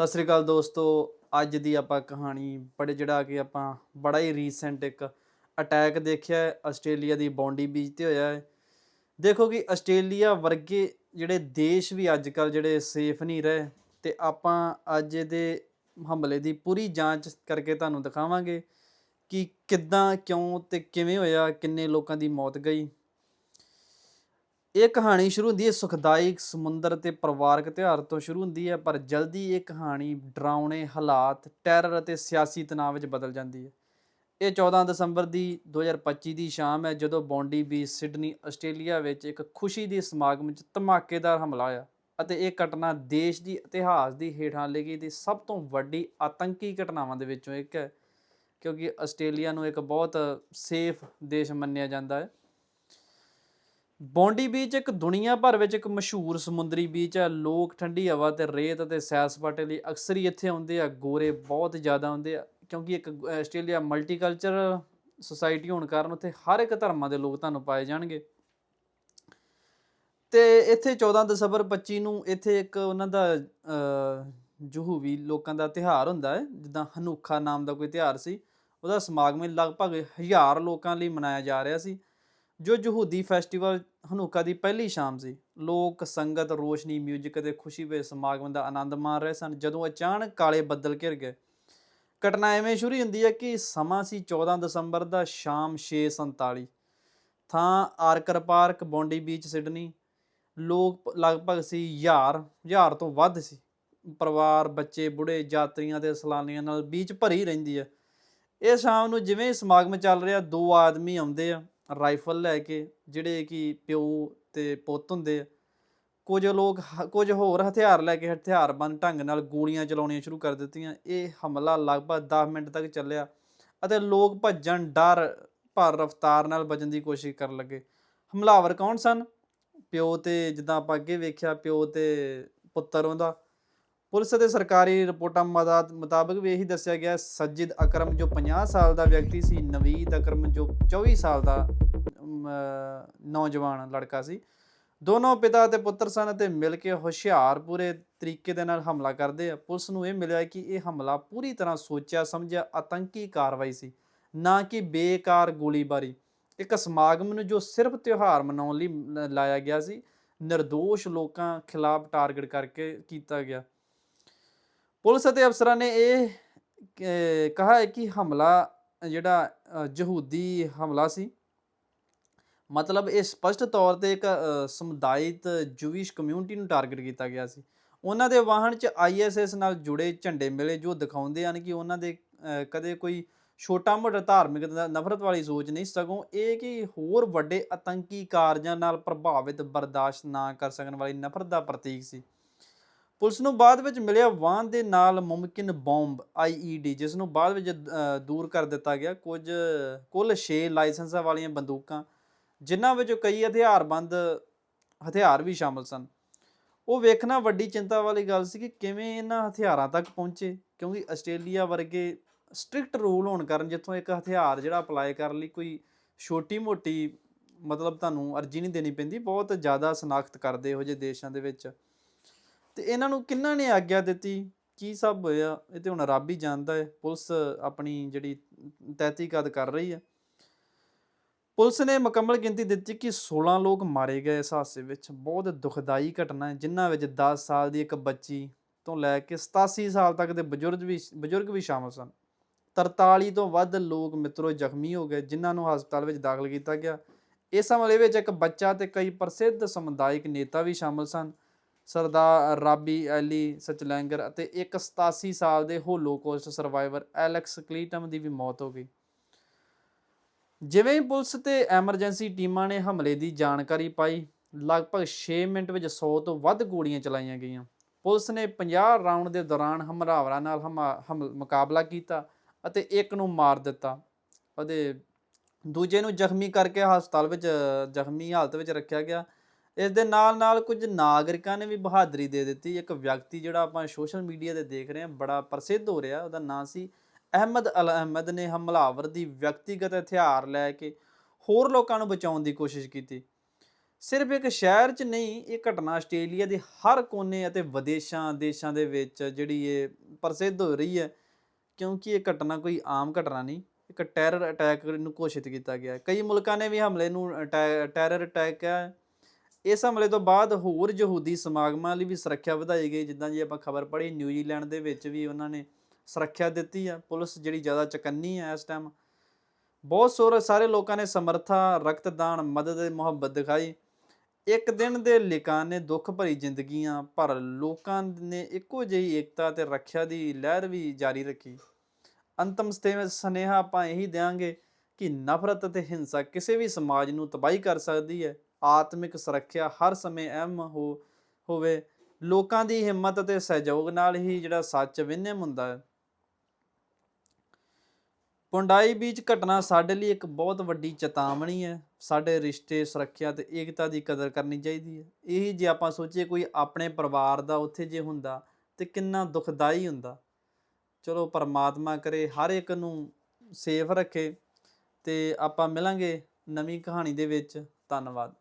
ਸਤਿ ਸ੍ਰੀ ਅਕਾਲ ਦੋਸਤੋ, ਅੱਜ ਦੀ ਆਪਾਂ ਕਹਾਣੀ ਬੜੇ ਜਿਹੜਾ ਕਿ ਆਪਾਂ ਬੜਾ ਹੀ ਰੀਸੈਂਟ ਇੱਕ ਅਟੈਕ ਦੇਖਿਆ ਹੈ, ਆਸਟ੍ਰੇਲੀਆ ਦੀ ਬੌਂਡੀ ਬੀਚ ਤੇ ਹੋਇਆ ਹੈ। ਦੇਖੋ ਕਿ ਆਸਟ੍ਰੇਲੀਆ ਵਰਗੇ ਜਿਹੜੇ ਦੇਸ਼ ਵੀ ਅੱਜ ਕੱਲ ਜਿਹੜੇ ਸੇਫ ਨਹੀਂ ਰਹੇ, ਤੇ ਆਪਾਂ ਅੱਜ ਇਹਦੇ ਹਮਲੇ ਦੀ ਪੂਰੀ ਜਾਂਚ ਕਰਕੇ ਤੁਹਾਨੂੰ ਦਿਖਾਵਾਂਗੇ ਕਿ ਕਿੱਦਾਂ, ਕਿਉਂ ਤੇ ਕਿਵੇਂ ਹੋਇਆ, ਕਿੰਨੇ ਲੋਕਾਂ ਦੀ ਮੌਤ ਗਈ। ਇਹ ਕਹਾਣੀ ਸ਼ੁਰੂ ਹੁੰਦੀ ਹੈ ਸੁਖਦਾਇਕ ਸਮੁੰਦਰ ਤੇ ਪਰਿਵਾਰਕ ਤਿਉਹਾਰ ਤੋਂ ਸ਼ੁਰੂ ਹੁੰਦੀ ਹੈ, ਪਰ ਜਲਦੀ ਇਹ ਕਹਾਣੀ ਡਰਾਉਣੇ ਹਾਲਾਤ ਟੈਰਰ ਅਤੇ ਸਿਆਸੀ ਤਣਾਅ ਵਿੱਚ ਬਦਲ ਜਾਂਦੀ ਹੈ। ਇਹ 14 ਦਸੰਬਰ ਦੀ 2025 ਦੀ ਸ਼ਾਮ ਹੈ, ਜਦੋਂ ਬੌਂਡੀ ਬੀ ਸਿਡਨੀ, ਆਸਟ੍ਰੇਲੀਆ ਵਿੱਚ ਇੱਕ ਖੁਸ਼ੀ ਦੇ ਸਮਾਗਮ ਵਿੱਚ ਧਮਾਕੇਦਾਰ ਹਮਲਾ ਹੋਇਆ ਅਤੇ ਇਹ ਘਟਨਾ ਦੇਸ਼ ਦੀ ਇਤਿਹਾਸ ਦੀ ਹੇਠਾਂ ਲਿਖੀ ਦੀ ਸਭ ਤੋਂ ਵੱਡੀ ਆਤੰਕੀ ਘਟਨਾਵਾਂ ਦੇ ਵਿੱਚੋਂ ਇੱਕ ਹੈ, ਕਿਉਂਕਿ ਆਸਟ੍ਰੇਲੀਆ ਨੂੰ ਇੱਕ ਬਹੁਤ ਸੇਫ ਦੇਸ਼ ਮੰਨਿਆ ਜਾਂਦਾ ਹੈ। ਬੌਂਡੀ ਬੀਚ ਇੱਕ ਦੁਨੀਆ ਭਰ ਵਿੱਚ ਇੱਕ ਮਸ਼ਹੂਰ ਸਮੁੰਦਰੀ ਬੀਚ ਹੈ। ਲੋਕ ਠੰਡੀ ਹਵਾ ਤੇ ਰੇਤ ਅਤੇ ਸੈਰ ਸਪਾਟੇ ਲਈ ਅਕਸਰ ਹੀ ਇੱਥੇ ਆਉਂਦੇ ਆ। ਗੋਰੇ ਬਹੁਤ ਜ਼ਿਆਦਾ ਆਉਂਦੇ ਆ, ਕਿਉਂਕਿ ਇੱਕ ਆਸਟ੍ਰੇਲੀਆ ਮਲਟੀਕਲਚਰ ਸੁਸਾਇਟੀ ਹੋਣ ਕਾਰਨ ਉੱਥੇ ਹਰ ਇੱਕ ਧਰਮਾਂ ਦੇ ਲੋਕ ਤੁਹਾਨੂੰ ਪਾਏ ਜਾਣਗੇ। ਤੇ ਇੱਥੇ 14 ਦਸੰਬਰ 25 ਨੂੰ ਇੱਥੇ ਇੱਕ ਉਹਨਾਂ ਦਾ ਜਹੂਵੀ ਲੋਕਾਂ ਦਾ ਤਿਉਹਾਰ ਹੁੰਦਾ ਹੈ, ਜਿੱਦਾਂ ਹਨੂਖਾ ਨਾਮ ਦਾ ਕੋਈ ਤਿਉਹਾਰ ਸੀ। ਉਹਦਾ ਸਮਾਗਮ ਲਗਭਗ ਹਜ਼ਾਰ ਲੋਕਾਂ ਲਈ ਮਨਾਇਆ ਜਾ ਰਿਹਾ ਸੀ। ਜੋ ਯਹੂਦੀ ਫੈਸਟੀਵਲ ਹਨੂਕਾ ਦੀ ਪਹਿਲੀ ਸ਼ਾਮ ਸੀ, ਲੋਕ, ਸੰਗਤ, ਰੋਸ਼ਨੀ ਮਿਊਜ਼ਿਕ ਅਤੇ ਖੁਸ਼ੀ ਵਿੱਚ ਸਮਾਗਮ ਦਾ ਆਨੰਦ ਮਾਣ ਰਹੇ ਸਨ। ਜਦੋਂ ਅਚਾਨਕ ਕਾਲੇ ਬੱਦਲ ਘਿਰ ਗਏ, ਘਟਨਾ ਐਵੇਂ ਸ਼ੁਰੂ ਹੁੰਦੀ ਹੈ ਕਿ ਸਮਾਂ ਸੀ 14 ਦਸੰਬਰ ਦਾ, ਸ਼ਾਮ 6:47 ਥਾਂ Archer Park, Bondi Beach, Sydney. ਲੋਕ ਲਗਭਗ ਸੀ ਹਜ਼ਾਰ ਹਜ਼ਾਰ ਤੋਂ ਵੱਧ ਸੀ। ਪਰਿਵਾਰ, ਬੱਚੇ ਬੁੜੇ ਯਾਤਰੀਆਂ ਤੇ ਸੈਲਾਨੀਆਂ ਨਾਲ ਬੀਚ ਭਰੀ ਰਹਿੰਦੀ ਹੈ। ਇਹ ਸ਼ਾਮ ਨੂੰ ਜਿਵੇਂ ਸਮਾਗਮ ਚੱਲ ਰਿਹਾ, ਦੋ ਆਦਮੀ ਆਉਂਦੇ ਆ। ਰਾਈਫਲ ਲੈ ਕੇ, ਜਿਹੜੇ ਕਿ ਪਿਓ ਤੇ ਪੁੱਤ ਹੁੰਦੇ ਆ, ਕੁਝ ਲੋਕ ਹ- ਕੁਝ ਹੋਰ ਹਥਿਆਰ ਲੈ ਕੇ ਹਥਿਆਰਬੰਦ ਢੰਗ ਨਾਲ ਗੋਲੀਆਂ ਚਲਾਉਣੀਆਂ ਸ਼ੁਰੂ ਕਰ ਦਿੱਤੀਆਂ। ਇਹ ਹਮਲਾ ਲਗਭਗ 10 ਮਿੰਟ ਤੱਕ ਚੱਲਿਆ ਅਤੇ ਲੋਕ ਭੱਜਣ, ਡਰ, ਭਰ, ਰਫ਼ਤਾਰ ਨਾਲ ਬਚਣ ਦੀ ਕੋਸ਼ਿਸ਼ ਕਰਨ ਲੱਗੇ। ਹਮਲਾਵਰ ਕੌਣ ਸਨ? ਪਿਓ ਤੇ, ਜਿੱਦਾਂ ਆਪਾਂ ਅੱਗੇ ਵੇਖਿਆ, ਪਿਓ ਤੇ ਪੁੱਤਰ ਉਹਦਾ। ਪੁਲਿਸ ਅਤੇ ਸਰਕਾਰੀ ਰਿਪੋਰਟਾਂ ਮਦਦ ਮੁਤਾਬਕ ਵੀ ਇਹੀ ਦੱਸਿਆ ਗਿਆ, ਸਜਿਦ ਅਕਰਮ ਜੋ 50 ਸਾਲ ਦਾ ਵਿਅਕਤੀ ਸੀ, ਨਵੀਦ ਅਕਰਮ ਜੋ 24 ਸਾਲ ਦਾ ਨੌਜਵਾਨ ਲੜਕਾ ਸੀ। ਦੋਨੋਂ ਪਿਤਾ ਅਤੇ ਪੁੱਤਰ ਸਨ ਅਤੇ ਮਿਲ ਕੇ ਹੁਸ਼ਿਆਰ ਪੂਰੇ ਤਰੀਕੇ ਦੇ ਨਾਲ ਹਮਲਾ ਕਰਦੇ ਆ। ਪੁਲਿਸ ਨੂੰ ਇਹ ਮਿਲਿਆ ਕਿ ਇਹ ਹਮਲਾ ਪੂਰੀ ਤਰ੍ਹਾਂ ਸੋਚਿਆ, ਸਮਝਿਆ, ਆਤੰਕੀ ਕਾਰਵਾਈ ਸੀ, ਨਾ ਕਿ ਬੇਕਾਰ ਗੋਲੀਬਾਰੀ। ਇੱਕ ਸਮਾਗਮ ਨੂੰ ਜੋ ਸਿਰਫ ਤਿਉਹਾਰ ਮਨਾਉਣ ਲਈ ਲਾਇਆ ਗਿਆ ਸੀ નિર્ਦੋਸ਼ ਲੋਕਾਂ ਖਿਲਾਫ ਟਾਰਗੇਟ ਕਰਕੇ ਕੀਤਾ ਗਿਆ। ਪੁਲਿਸ ਅਤੇ ਅਫਸਰਾਂ ਨੇ ਇਹ ਕ- ਕਿਹਾ ਹੈ ਕਿ ਹਮਲਾ, ਜਿਹੜਾ ਯਹੂਦੀ ਹਮਲਾ ਸੀ, ਮਤਲਬ ਇਹ ਸਪਸ਼ਟ ਤੌਰ ਤੇ ਇੱਕ ਸਮੁਦਾਇਤ ਜੂਇਸ਼ ਕਮਿਊਨਿਟੀ ਨੂੰ ਟਾਰਗੇਟ ਕੀਤਾ ਗਿਆ ਸੀ। ਉਹਨਾਂ ਦੇ ਵਾਹਨ 'ਚ ਆਈਐਸਐਸ ਨਾਲ ਜੁੜੇ ਝੰਡੇ ਮਿਲੇ ਜੋ ਦਿਖਾਉਂਦੇ ਹਨ ਕਿ ਉਹਨਾਂ ਦੇ ਕਦੇ ਕੋਈ ਛੋਟਾ ਮੋਟਾ ਧਾਰਮਿਕ ਨਫ਼ਰਤ ਵਾਲੀ ਸੋਚ ਨਹੀਂ, ਸਗੋਂ ਇਹ ਕਿ ਹੋਰ ਵੱਡੇ ਆਤੰਕੀ ਕਾਰਜਾਂ ਨਾਲ ਪ੍ਰਭਾਵਿਤ ਬਰਦਾਸ਼ਤ ਨਾ ਕਰ ਸਕਣ ਵਾਲੀ ਨਫ਼ਰਤ ਦਾ ਪ੍ਰਤੀਕ ਸੀ। ਪੁਲਿਸ ਨੂੰ ਬਾਅਦ ਵਿੱਚ ਮਿਲਿਆ ਵਾਹਨ ਦੇ ਨਾਲ ਮੁਮਕਿਨ ਬੰਬ ਆਈਈਡੀ ਜਿਸ ਨੂੰ ਬਾਅਦ ਵਿੱਚ ਦੂਰ ਕਰ ਦਿੱਤਾ ਗਿਆ। ਕੁਝ, ਕੁੱਲ 6 ਲਾਇਸੈਂਸਾਂ ਵਾਲੀਆਂ ਬੰਦੂਕਾਂ, ਜਿਨ੍ਹਾਂ ਵਿੱਚੋਂ ਕਈ ਹਥਿਆਰਬੰਦ, ਹਥਿਆਰ ਵੀ ਸ਼ਾਮਲ ਸਨ। ਉਹ ਵੇਖਣਾ ਵੱਡੀ ਚਿੰਤਾ ਵਾਲੀ ਗੱਲ ਸੀ ਕਿ ਕਿਵੇਂ ਇਹਨਾਂ ਹਥਿਆਰਾਂ ਤੱਕ ਪਹੁੰਚੇ, ਕਿਉਂਕਿ ਆਸਟ੍ਰੇਲੀਆ ਵਰਗੇ ਸਟ੍ਰਿਕਟ ਰੂਲ ਹੋਣ ਕਾਰਨ ਜਿੱਥੋਂ ਇੱਕ ਹਥਿਆਰ ਜਿਹੜਾ ਅਪਲਾਈ ਕਰਨ ਲਈ ਕੋਈ ਛੋਟੀ ਮੋਟੀ ਮਤਲਬ ਤੁਹਾਨੂੰ ਅਰਜ਼ੀ ਨਹੀਂ ਦੇਣੀ ਪੈਂਦੀ, ਬਹੁਤ ਜ਼ਿਆਦਾ ਸਨਾਖਤ ਕਰਦੇ ਇਹੋ ਜਿਹੇ ਦੇਸ਼ਾਂ ਦੇ ਵਿੱਚ। ਤੇ ਇਹਨਾਂ ਨੂੰ ਕਿੰਨਾਂ ਨੇ ਆਗਿਆ ਦਿੱਤੀ? ਕੀ ਸਭ ਹੋਇਆ? ਇਹ ਤੇ ਹੁਣ ਰੱਬ ਹੀ ਜਾਣਦਾ ਹੈ। ਪੁਲਿਸ ਆਪਣੀ ਜਿਹੜੀ ਤਹਿਕੀਕਾਤ ਕਰ ਰਹੀ ਹੈ। ਪੁਲਿਸ ਨੇ ਮੁਕੰਮਲ ਗਿਣਤੀ ਦਿੱਤੀ ਕਿ 16 ਲੋਕ ਮਾਰੇ ਗਏ ਇਸ ਹਾਦਸੇ ਵਿੱਚ। ਬਹੁਤ ਦੁਖਦਾਈ ਘਟਨਾ ਹੈ, ਜਿਨ੍ਹਾਂ ਵਿੱਚ 10 ਸਾਲ ਦੀ ਇੱਕ ਬੱਚੀ ਤੋਂ ਲੈ ਕੇ 87 ਸਾਲ ਤੱਕ ਦੇ ਬਜ਼ੁਰਗ ਵੀ ਬਜ਼ੁਰਗ ਵੀ ਸ਼ਾਮਲ ਸਨ। 43 ਤੋਂ ਵੱਧ ਲੋਕ ਮਿੱਤਰੋ ਜ਼ਖਮੀ ਹੋ ਗਏ, ਜਿਨ੍ਹਾਂ ਨੂੰ ਹਸਪਤਾਲ ਵਿੱਚ ਦਾਖਲ ਕੀਤਾ ਗਿਆ। ਇਸ ਹਮਲੇ ਵਿੱਚ ਇੱਕ ਬੱਚਾ ਤੇ ਕਈ ਪ੍ਰਸਿੱਧ ਸਮੁਦਾਇਕ ਨੇਤਾ ਵੀ ਸ਼ਾਮਲ ਸਨ। ਸਰਦਾਰ ਰਾਬੀ ਐਲੀ ਸਚਲੈਂਗਰ ਅਤੇ ਇੱਕ 87 ਸਾਲ ਦੇ ਹੋਲੋਕੋਸਟ ਸਰਵਾਈਵਰ ਐਲੈਕਸ ਕਲੀਟਮ ਦੀ ਵੀ ਮੌਤ ਹੋ ਗਈ। ਜਿਵੇਂ ਹੀ ਪੁਲਿਸ ਤੇ ਐਮਰਜੈਂਸੀ ਟੀਮਾਂ ਨੇ ਹਮਲੇ ਦੀ ਜਾਣਕਾਰੀ ਪਾਈ, ਲਗਭਗ 6 ਮਿੰਟ ਵਿੱਚ 100 ਤੋਂ ਵੱਧ ਗੋਲੀਆਂ ਚਲਾਈਆਂ ਗਈਆਂ। ਪੁਲਿਸ ਨੇ 50 ਰਾਉਂਡ ਦੇ ਦੌਰਾਨ ਹਮਲਾਵਰਾਂ ਨਾਲ ਹਮਾ- ਹਮ- ਮੁਕਾਬਲਾ ਕੀਤਾ ਅਤੇ ਇੱਕ ਨੂੰ ਮਾਰ ਦਿੱਤਾ ਅਤੇ ਦੂਜੇ ਨੂੰ ਜ਼ਖਮੀ ਕਰਕੇ ਹਸਪਤਾਲ ਵਿੱਚ, ਜ਼ਖਮੀ ਹਾਲਤ ਵਿੱਚ ਰੱਖਿਆ ਗਿਆ ਇਸ ਦੇ ਨਾਲ ਨਾਲ ਕੁਝ ਨਾਗਰਿਕਾਂ ਨੇ ਵੀ ਬਹਾਦਰੀ ਦੇ ਦਿੱਤੀ। ਇੱਕ ਵਿਅਕਤੀ ਜਿਹੜਾ ਆਪਾਂ ਸੋਸ਼ਲ ਮੀਡੀਆ ਤੇ ਦੇਖ ਰਹੇ ਹਾਂ, ਬੜਾ ਪ੍ਰਸਿੱਧ ਹੋ ਰਿਹਾ, ਉਹਦਾ ਨਾਂ ਸੀ ਅਹਿਮਦ ਅਲ ਅਹਿਮਦ ਨੇ ਹਮਲਾਵਰ ਦੀ ਵਿਅਕਤੀਗਤ ਹਥਿਆਰ ਲੈ ਕੇ ਹੋਰ ਲੋਕਾਂ ਨੂੰ ਬਚਾਉਣ ਦੀ ਕੋਸ਼ਿਸ਼ ਕੀਤੀ। ਸਿਰਫ ਇੱਕ ਸ਼ਹਿਰ 'ਚ ਨਹੀਂ, ਇਹ ਘਟਨਾ ਆਸਟ੍ਰੇਲੀਆ ਦੇ ਹਰ ਕੋਨੇ ਅਤੇ ਵਿਦੇਸ਼ਾਂ, ਦੇਸ਼ਾਂ ਦੇ ਵਿੱਚ ਜਿਹੜੀ ਇਹ ਪ੍ਰਸਿੱਧ ਹੋ ਰਹੀ ਹੈ, ਕਿਉਂਕਿ ਇਹ ਘਟਨਾ ਕੋਈ ਆਮ ਘਟਨਾ ਨਹੀਂ, ਇੱਕ ਟੈਰਰ ਅਟੈਕ ਨੂੰ ਘੋਸ਼ਿਤ ਕੀਤਾ ਗਿਆ। ਕਈ ਮੁਲਕਾਂ ਨੇ ਵੀ ਹਮਲੇ ਨੂੰ ਅਟੈ- ਟੈਰਰ ਅਟੈਕ ਹੈ ਇਸ ਹਮਲੇ ਤੋਂ ਬਾਅਦ ਹੋਰ ਯਹੂਦੀ ਸਮਾਗਮਾਂ ਲਈ ਵੀ ਸੁਰੱਖਿਆ ਵਧਾਈ ਗਈ, ਜਿੱਦਾਂ ਜੀ ਆਪਾਂ ਖਬਰ ਪੜ੍ਹੀ, ਨਿਊਜ਼ੀਲੈਂਡ ਦੇ ਵਿੱਚ ਵੀ ਉਹਨਾਂ ਨੇ ਸੁਰੱਖਿਆ ਦਿੱਤੀ ਆ। ਪੁਲਿਸ ਜਿਹੜੀ ਜ਼ਿਆਦਾ ਚਕੰਨੀ ਹੈ ਇਸ ਟਾਈਮ ਬਹੁਤ ਸੋਰ ਸਾਰੇ ਲੋਕਾਂ ਨੇ ਸਮਰਥਾ, ਰਕਤਦਾਨ, ਮਦਦ ਮੁਹੱਬਤ ਦਿਖਾਈ। ਇੱਕ ਦਿਨ ਦੇ ਲਿਕਾਂ ਨੇ ਦੁੱਖ ਭਰੀ ਜ਼ਿੰਦਗੀਆਂ, ਪਰ ਲੋਕਾਂ ਨੇ ਇੱਕੋ ਜਿਹੀ ਏਕਤਾ ਤੇ ਰੱਖਿਆ ਦੀ ਲਹਿਰ ਵੀ ਜਾਰੀ ਰੱਖੀ। ਅੰਤਮ ਸਤੇ ਸੁਨੇਹਾ ਆਪਾਂ ਇਹੀ ਦਿਆਂਗੇ ਕਿ ਨਫ਼ਰਤ ਅਤੇ ਹਿੰਸਾ ਕਿਸੇ ਵੀ ਸਮਾਜ ਨੂੰ ਤਬਾਹੀ ਕਰ ਸਕਦੀ ਹੈ। ਆਤਮਿਕ ਸੁਰੱਖਿਆ ਹਰ ਸਮੇਂ ਅਹਿਮ ਹੋ, ਹੋਵੇ। ਲੋਕਾਂ ਦੀ ਹਿੰਮਤ ਅਤੇ ਸਹਿਯੋਗ ਨਾਲ ਹੀ ਜਿਹੜਾ ਸੱਚ ਵਿਨਮ ਹੁੰਦਾ ਹੈ। ਪੁੰਡਾਈ ਬੀਚ ਘਟਨਾ ਸਾਡੇ ਲਈ ਇੱਕ ਬਹੁਤ ਵੱਡੀ ਚੇਤਾਵਨੀ ਹੈ। ਸਾਡੇ ਰਿਸ਼ਤੇ, ਸੁਰੱਖਿਆ ਤੇ ਏਕਤਾ ਦੀ ਕਦਰ ਕਰਨੀ ਚਾਹੀਦੀ ਹੈ। ਇਹੀ ਜੇ ਆਪਾਂ ਸੋਚੀਏ ਕੋਈ ਆਪਣੇ ਪਰਿਵਾਰ ਦਾ ਉੱਥੇ ਜੇ ਹੁੰਦਾ ਤੇ ਕਿੰਨਾ ਦੁਖਦਾਈ ਹੁੰਦਾ। ਚਲੋ ਪਰਮਾਤਮਾ ਕਰੇ, ਹਰ ਇੱਕ ਨੂੰ ਸੇਫ ਰੱਖੇ ਤੇ ਆਪਾਂ ਮਿਲਾਂਗੇ ਨਵੀਂ ਕਹਾਣੀ ਦੇ ਵਿੱਚ। ਧੰਨਵਾਦ।